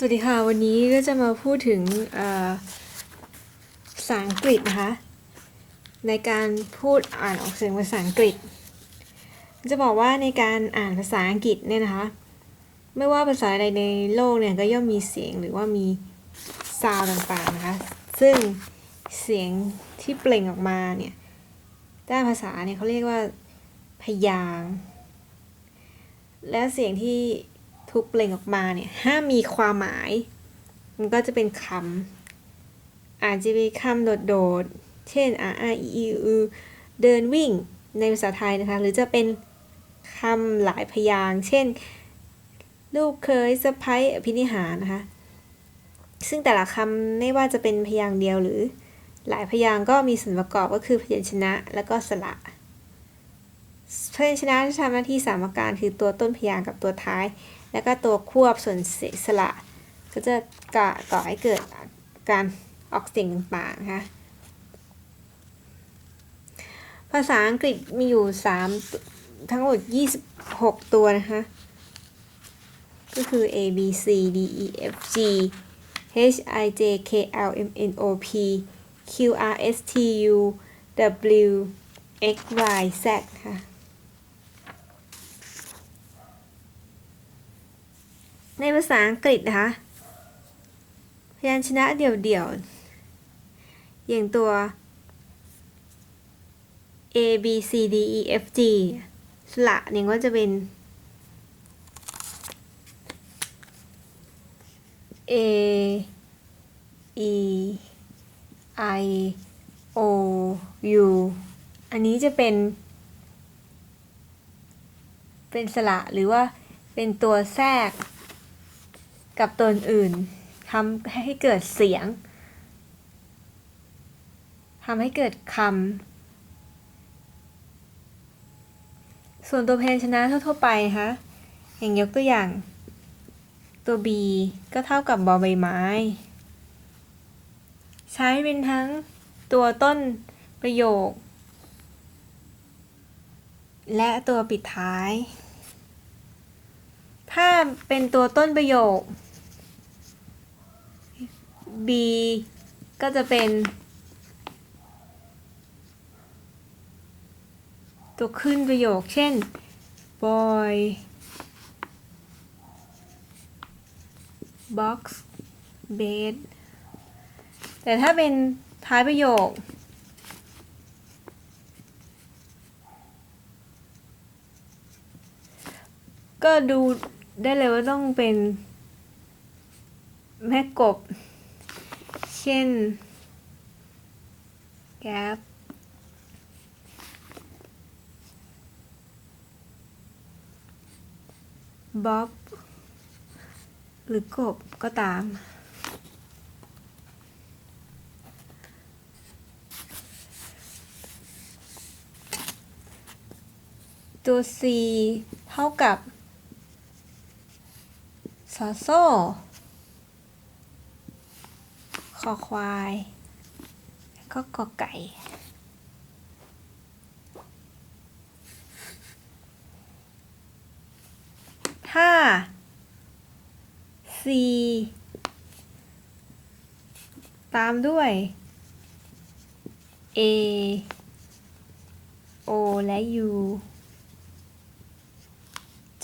สวัสดีค่ะ วันนี้ก็จะมาพูดถึงภาษาอังกฤษนะคะ ในการพูดอ่านออกเสียงภาษาอังกฤษ จะบอกว่าในการอ่านภาษาอังกฤษเนี่ยนะคะ ไม่ว่าภาษาใดในโลกเนี่ยก็ย่อมมีเสียงหรือว่ามีซาวด์ต่างๆนะคะ ซึ่งเสียงที่เปล่งออกมาเนี่ยด้านภาษาเนี่ยเขาเรียกว่าพยางและเสียงที่ ทุกเปล่งออกมาเนี่ยห้ามมีความหมาย มันก็จะเป็นคำอาจจะเป็นคำโดดๆ เช่น r r e e u เดินวิ่งในภาษาไทยนะคะ หรือจะเป็นคำหลายพยางเช่น ลูกเคยสะพ้ายอภินิหารนะคะ ซึ่งแต่ละคำไม่ว่าจะเป็นพยางเดียวหรือ หลายพยางก็มีส่วนประกอบก็คือพยัญชนะ แล้วก็สระ พยัญชนะที่ทำหน้าที่สามอาการคือตัวต้นพยางค์กับตัวท้าย แล้วก็ตัวควบส่วนเสสระก็จะก่อก่อให้เกิดการออกเสียงต่างๆนะคะภาษาอังกฤษมีอยู่ 3 ทั้งหมด 26 ตัวนะคะ ก็คือ A B C D E F G H I J K L M N O P Q R S T U W X Y Z ค่ะ ในภาษาอังกฤษนะคะ พยัญชนะเดี่ยวๆ อย่างตัว A B C D E F G สระเนี่ยก็จะเป็น A E I O U อันนี้จะเป็น เป็นสระหรือว่าเป็นตัวแทรก กับตัวอื่นทำให้เกิดเสียงทำให้เกิดคำส่วนตัวเพยัญชนะทั่วๆไปนะคะอย่างยกตัวอย่าง ตัว B ก็เท่ากับบอใบไม้ ใช้เป็นทั้งตัวต้นประโยค และตัวปิดท้าย ถ้าเป็นตัวต้นประโยค B ก็จะเป็น ตัวขึ้นประโยค เช่น boy box bed แต่ถ้าเป็นท้ายประโยค ก็ดูได้เลยว่าต้องเป็นแม่กบ ช่นแก๊บบ๊อบหรือกบก็ตาม ตัว C เท่ากับซอโซ อควายแล้วก็กอไก่ถ้า C ตามด้วย A O และ U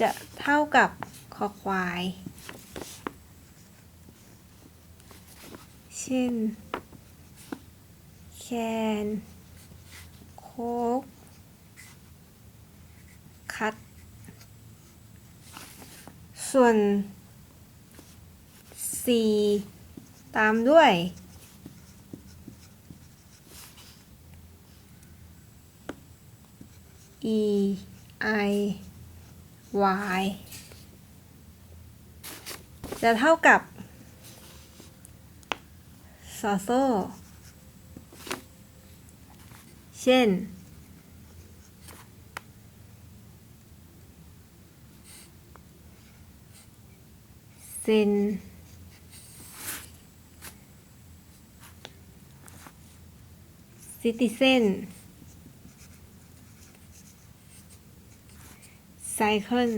จะเท่ากับคอควาย เช่น แคนโคกคัด ส่วน C ตามด้วย E I Y จะเท่ากับ ซอโซ เช่น เซนซิติเซนไซเคิล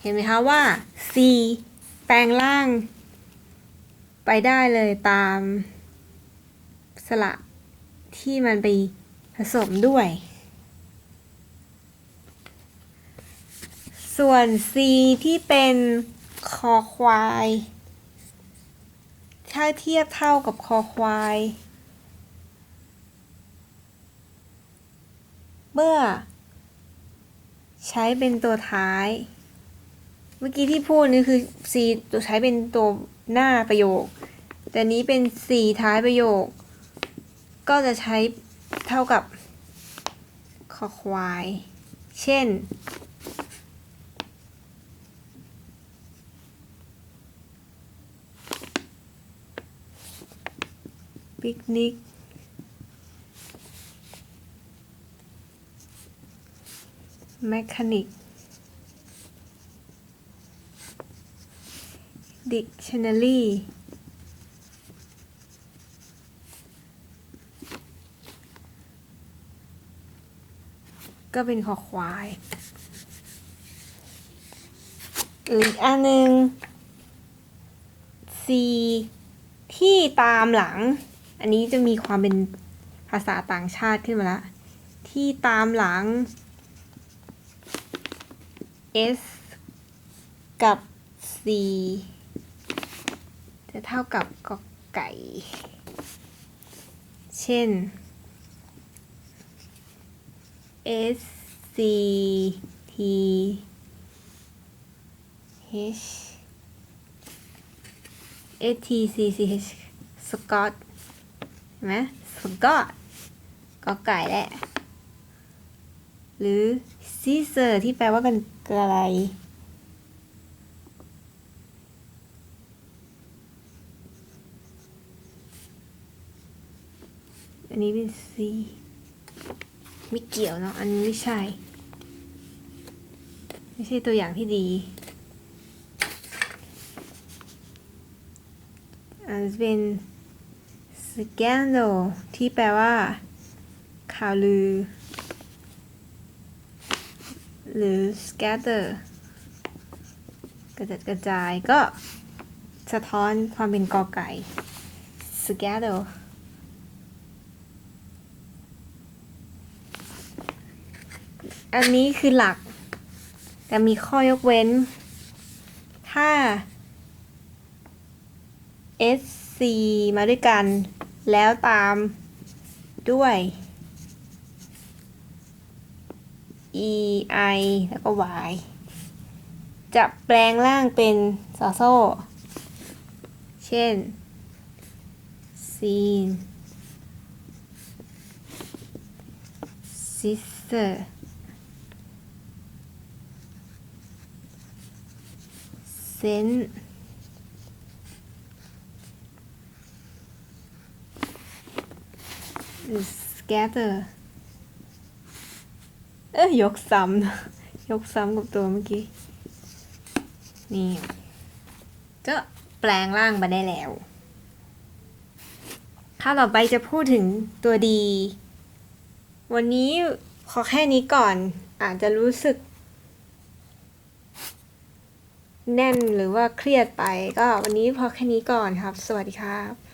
เห็นไหมคะว่า C แปลงร่าง ไปได้เลยตามสระที่มันไปผสมด้วย ส่วน C ที่เป็นคอควาย ถ้าเทียบเท่ากับคอควาย เมื่อ ใช้เป็นตัวท้าย เมื่อกี้ที่พูดนี่คือ C ตัวใช้เป็นตัว หน้าประโยค แต่นี้เป็น C ท้ายประโยค ก็จะใช้เท่ากับคอควาย เช่น ปิกนิกแมคานิก ดิกชันนารีก็เป็นคอควายหรืออีกอันหนึ่ง C ที่ตามหลัง อันนี้จะมีความเป็นภาษาต่างชาติขึ้นมาละที่ตามหลัง S กับ C จะเท่ากับกอไก่ เช่น S C T H S T C C H สกอตเห็นไหมสกอตกอไก่แหละ หรือ Caesar ที่แปลว่าเป็นไกล อันนี้เป็น C ไม่เกี่ยวเนาะ อันนี้ไม่ใช่ ไม่ใช่ตัวอย่างที่ดี อันเป็น scandal ที่แปลว่า ข่าวลือ หรือ scatter กระจัดกระจายก็สะท้อนความเป็นกอไก่ scatter อันนี้คือหลัก แต่มีข้อยกเว้น ถ้า S C มาด้วยกัน แล้วตามด้วย E I แล้วก็ Y จะแปลงร่างเป็นซอโซ่ เช่น scene sister scent scatter เอ้ยยกซ้ำนะยกซ้ำกับตัวเมื่อกี้ นี่ ก็แปลงร่างมาได้แล้วถ้าต่อไปจะพูดถึงตัวดี วันนี้ขอแค่นี้ก่อนอาจจะรู้สึก แน่นหรือว่าเครียดไป ก็วันนี้พอแค่นี้ก่อนครับ สวัสดีครับ